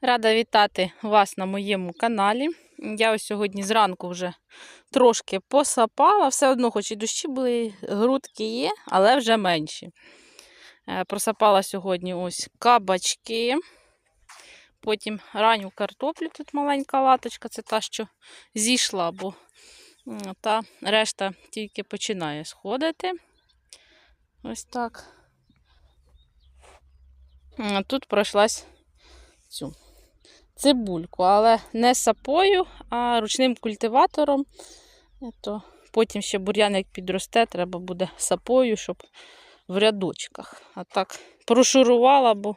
Рада вітати вас на моєму каналі. Я ось сьогодні зранку вже трошки посапала. Все одно, хоч і дощі були, грудки є, але вже менші. Е, Просапала сьогодні ось кабачки. Потім ранню картоплю. Тут маленька латочка, це та, що зійшла, бо та решта тільки починає сходити. Ось так. Тут пройшлась цю цибульку, але не сапою, а ручним культиватором. Е, То потім ще бур'ян, як підросте, треба буде сапою, щоб в рядочках. А так прошурувала, бо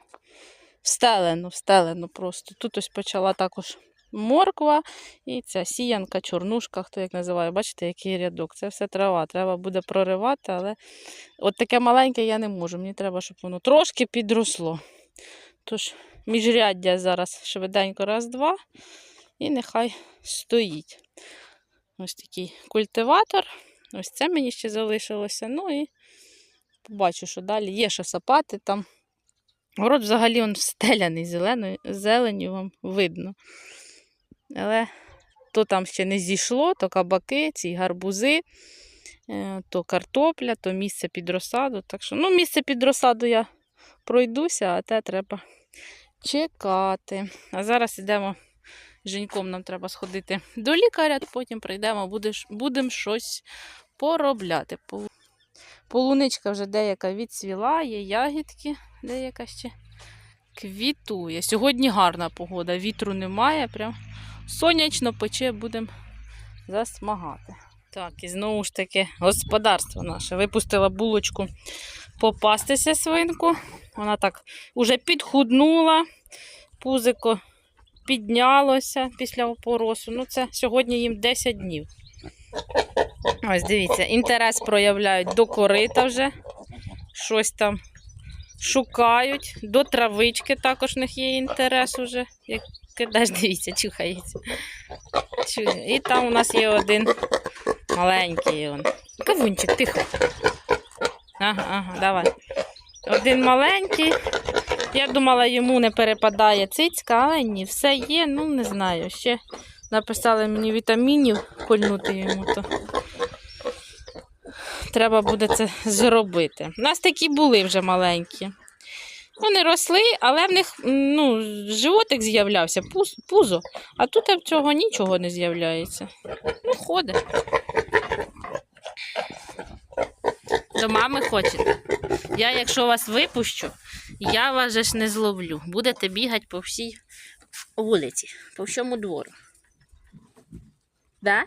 встелено, встелено просто. Тут ось почала також морква і ця сіянка, чорнушка, хто як називає, бачите, який рядок. Це все трава. Треба буде проривати, але от таке маленьке я не можу. Мені треба, щоб воно трошки підросло. Тож міжряддя зараз швиденько раз-два. І нехай стоїть. Ось такий культиватор. Ось це мені ще залишилося. Ну і побачу, що далі є що сапати там. Город взагалі він встеляний зеленою, зеленю вам видно. Але то там ще не зійшло, то кабаки, ці гарбузи, е, то картопля, то місце під розсаду. Так що, ну, місце під розсаду я пройдуся, а те треба чекати. А зараз йдемо. з Женьком нам треба сходити до лікаря, потім прийдемо, будемо щось поробляти. Полуничка вже деяка відцвіла, є ягідки, деяка ще квітує. Сьогодні гарна погода, вітру немає, прям сонячно пече, будемо засмагати. Так, і знову ж таки господарство наше. Випустила булочку попастися свинку. Вона так уже підхуднула, пузико піднялося після опоросу. Ну, це сьогодні їм 10 днів. Ось дивіться, інтерес проявляють до корита вже. Щось там шукають. До травички також в них є інтерес уже. Як кидаєш, дивіться, чухається. І там у нас є один маленький. Кавунчик, тихо. Ага, ага, давай. Один маленький. Я думала, йому не перепадає цицька, але ні, все є, ну не знаю. Ще написали мені вітамінів кольнути йому, то треба буде це зробити. У нас такі були вже маленькі. Вони росли, але в них ну, животик з'являвся, пузо, а тут в цього нічого не з'являється. Ну, ходить. До мами хочете? Я, якщо вас випущу, я вас же ж не зловлю. Будете бігати по всій вулиці, по всьому двору. Да?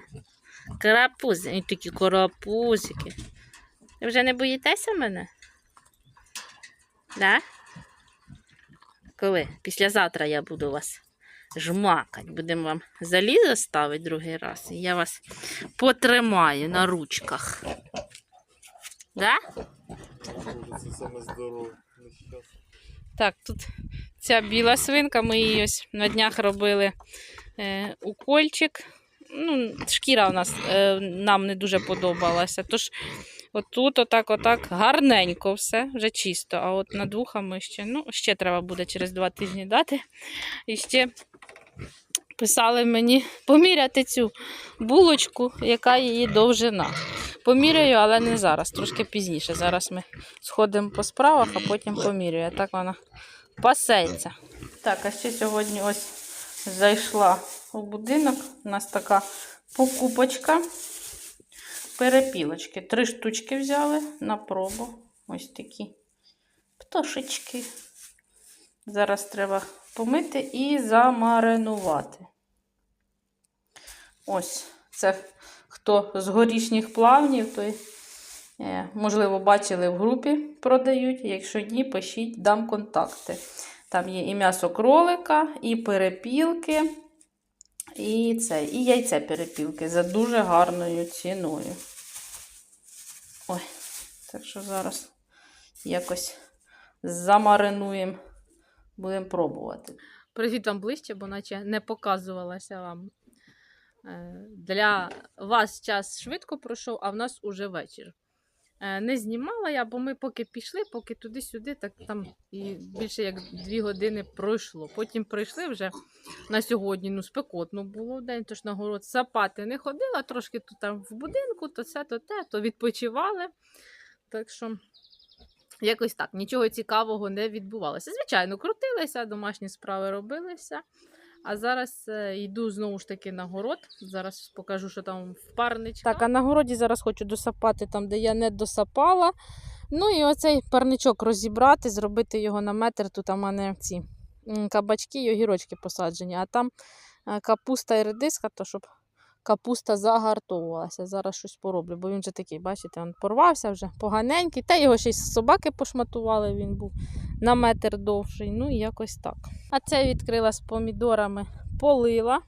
Карапузи. І такі карапузики. Ви вже не боїтеся мене? Да? Коли? Післязавтра я буду вас жмакать. Будемо вам залізо ставити другий раз. І я вас потримаю на ручках. Да? Це саме здорове. Так, тут ця біла свинка, ми її ось на днях робили е, укольчик. Ну, шкіра у нас е, нам не дуже подобалася. Тож отут, отак, отак, гарненько все, вже чисто. А от над вухами ще, ну, ще треба буде через два тижні дати. І ще писали мені поміряти цю булочку, яка її довжина. Поміряю, але не зараз, трошки пізніше. Зараз ми сходимо по справах, а потім поміряю. Так вона пасеться. Так, а ще сьогодні ось зайшла у будинок. У нас така покупочка. Перепілочки. Три штучки взяли на пробу. Ось такі пташечки. Зараз треба помити і замаринувати. Ось це хто з горішніх плавнів, той, е, можливо, бачили в групі продають. Якщо ні, пишіть, дам контакти. Там є і м'ясо кролика, і перепілки, і це, і яйце перепілки за дуже гарною ціною. Ой, так що зараз якось замаринуємо, будемо пробувати. Привіт вам ближче, бо наче не показувалася вам. Е, Для вас час швидко пройшов, а в нас уже вечір. Е, Не знімала я, бо ми поки пішли, поки туди-сюди, так там і більше як дві години пройшло. Потім прийшли вже на сьогодні, ну спекотно було в день, тож на город сапати не ходила, трошки тут там в будинку, то це, то те, то відпочивали. Так що якось так, нічого цікавого не відбувалося. Звичайно, крутилися, домашні справи робилися. А зараз е, йду знову ж таки на город. Зараз покажу, що там в парничках. Так, а на городі зараз хочу досапати там, де я не досапала. Ну і оцей парничок розібрати, зробити його на метр. Тут у мене ці кабачки і огірочки посаджені, а там е, капуста і редиска, то щоб капуста загартовувалася. Зараз щось пороблю, бо він вже такий, бачите, він порвався вже поганенький. Та його ще й собаки пошматували, він був на метр довший. Ну і якось так. А це відкрила з помідорами, полила.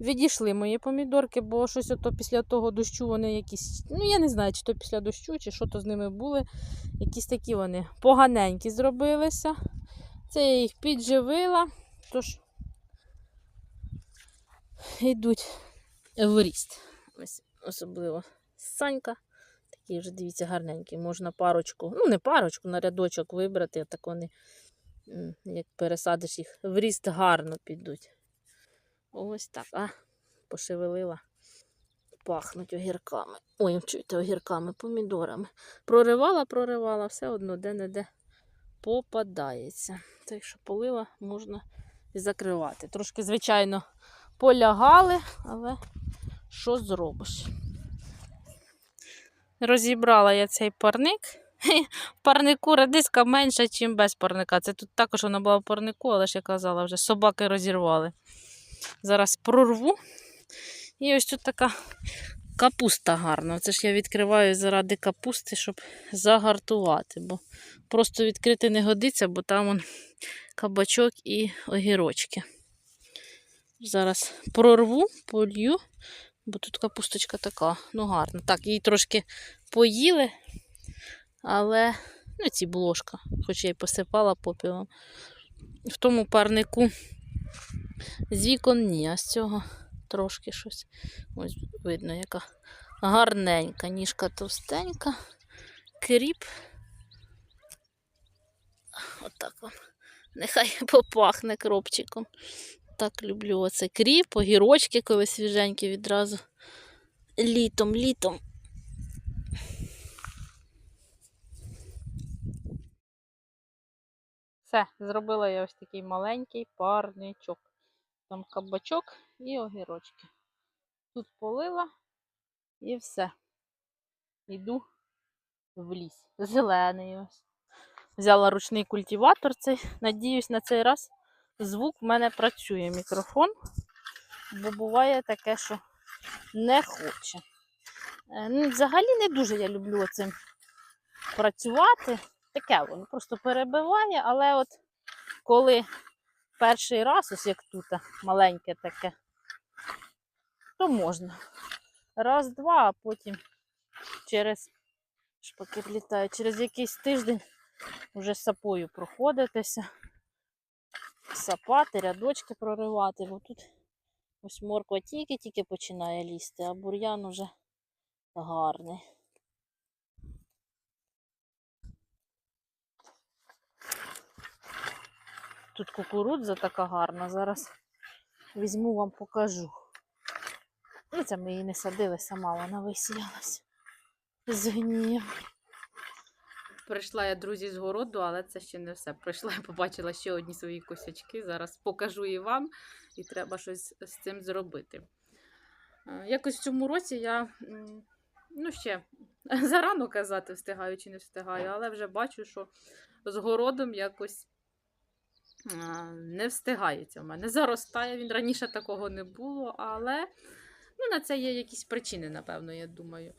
Відійшли мої помідорки, бо щось ото після того дощу вони якісь. Ну, я не знаю, чи то після дощу, чи що то з ними були. Якісь такі вони поганенькі зробилися. Це я їх підживила, тож йдуть в ріст. Ось особливо санька. Такий вже, дивіться, гарненький. Можна парочку, ну не парочку, на рядочок вибрати, а так вони, як пересадиш їх, в ріст гарно підуть. Ось так. А, пошевелила. Пахнуть огірками. Ой, чуєте, огірками, помідорами. Проривала, проривала, все одно де-не-де попадається. Так що полила, можна і закривати. Трошки, звичайно, полягали, але що зробиш? Розібрала я цей парник. В парнику радиска менша, ніж без парника. Це тут також вона була в парнику, але ж я казала, вже собаки розірвали. Зараз прорву. І ось тут така капуста гарна. Це ж я відкриваю заради капусти, щоб загартувати. Бо просто відкрити не годиться, бо там он кабачок і огірочки. Зараз прорву, полью, бо тут капусточка така, ну гарна. Так, її трошки поїли, але ну, ці блошка, хоч я й посипала попілом. В тому парнику з вікон ні, а з цього трошки щось. Ось видно, яка гарненька, ніжка товстенька, кріп. Отак вам. Нехай попахне кропчиком. Так люблю оце кріп, огірочки, коли свіженькі відразу. Літом, літом. Все, зробила я ось такий маленький парничок. Там кабачок і огірочки. Тут полила і все. Йду в ліс. Зелений ось. Взяла ручний культиватор цей. Надіюсь, на цей раз звук в мене працює мікрофон, бо буває таке, що не хоче. Е, Ну, взагалі не дуже я люблю цим працювати. Таке воно просто перебиває, але от коли перший раз, ось як тут, маленьке таке, то можна. Раз, два, а потім через шпаки влітають, через якийсь тиждень вже сапою проходитися, сапати, рядочки проривати, бо тут ось морква тільки-тільки починає лізти, а бур'ян уже гарний. Тут кукурудза така гарна. Зараз візьму вам покажу. Ну, це ми її не садили, сама вона висіялась. З гнієм. Прийшла я, друзі, з городу, але це ще не все. Прийшла і побачила ще одні свої косячки. Зараз покажу і вам, і треба щось з цим зробити. Е, Якось в цьому році я, ну ще зарано казати, встигаю чи не встигаю, але вже бачу, що з городом якось не встигається в мене. Заростає він. Раніше такого не було, але ну, на це є якісь причини, напевно, я думаю.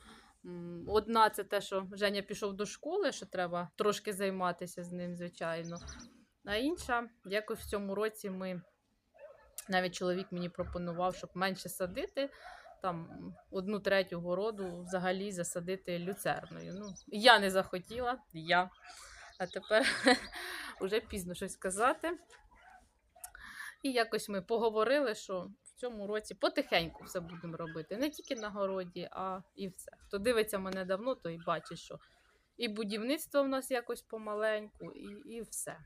Одна це те, що Женя пішов до школи, що треба трошки займатися з ним, звичайно. А інша, якось в цьому році ми навіть чоловік мені пропонував, щоб менше садити. Там одну третю городу взагалі засадити люцерною. Ну, я не захотіла, я. А тепер вже пізно щось сказати. І якось ми поговорили, що цьому році потихеньку все будемо робити. Не тільки на городі, а і все. Хто дивиться мене давно, той бачить, що І будівництво в нас якось помаленьку, і, і все.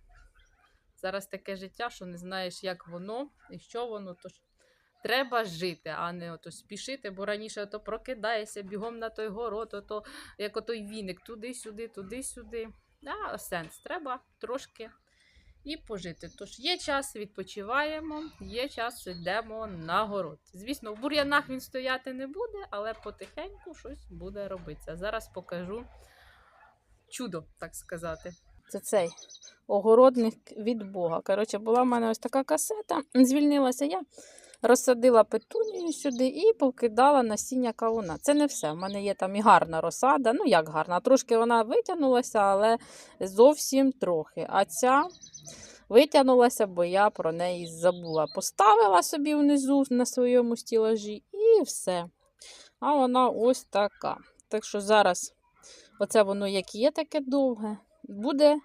Зараз таке життя, що не знаєш, як воно і що воно. Тож треба жити, а не ото спішити, бо раніше то прокидаєшся бігом на той город, ото, як отой віник, туди-сюди, туди-сюди. А сенс, треба трошки і пожити. Тож є час, відпочиваємо, є час, йдемо на город. Звісно, в бур'янах він стояти не буде, але потихеньку щось буде робитися. Зараз покажу чудо, так сказати. Це цей огородник від Бога. Коротше, була в мене ось така касета. Звільнилася я, розсадила петунію сюди і покидала насіння кавуна. Це не все. У мене є там і гарна розсада. Ну, як гарна, трошки вона витягнулася, але зовсім трохи. А ця витягнулася, бо я про неї забула. Поставила собі внизу на своєму стілажі і все. А вона ось така. Так що зараз, оце воно як є таке довге, буде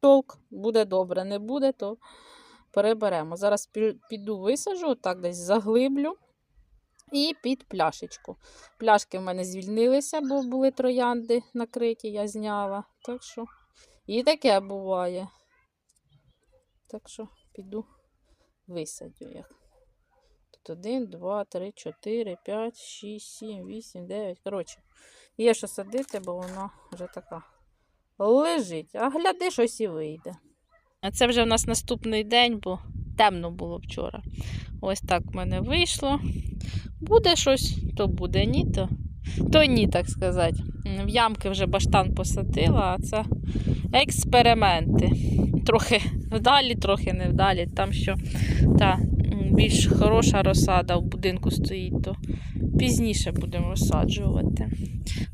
толк, буде добре. Не буде, то переберемо. Зараз піду висажу, так десь заглиблю. І під пляшечку. Пляшки в мене звільнилися, бо були троянди накриті, я зняла. Так що і таке буває. Так що піду висадю їх. Тут 1, 2, 3, 4, 5, 6, 7, 8, 9. Коротше, є що садити, бо вона вже така лежить. А гляди, щось і вийде. А це вже в нас наступний день, бо темно було вчора. Ось так в мене вийшло. Буде щось, то буде ні, то, то ні, так сказати. В ямки вже баштан посадила, а це експерименти. Трохи вдалі, трохи невдалі. Там що та більш хороша розсада в будинку стоїть, то пізніше будемо розсаджувати.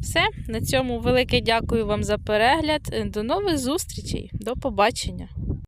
Все, на цьому велике дякую вам за перегляд. До нових зустрічей. До побачення.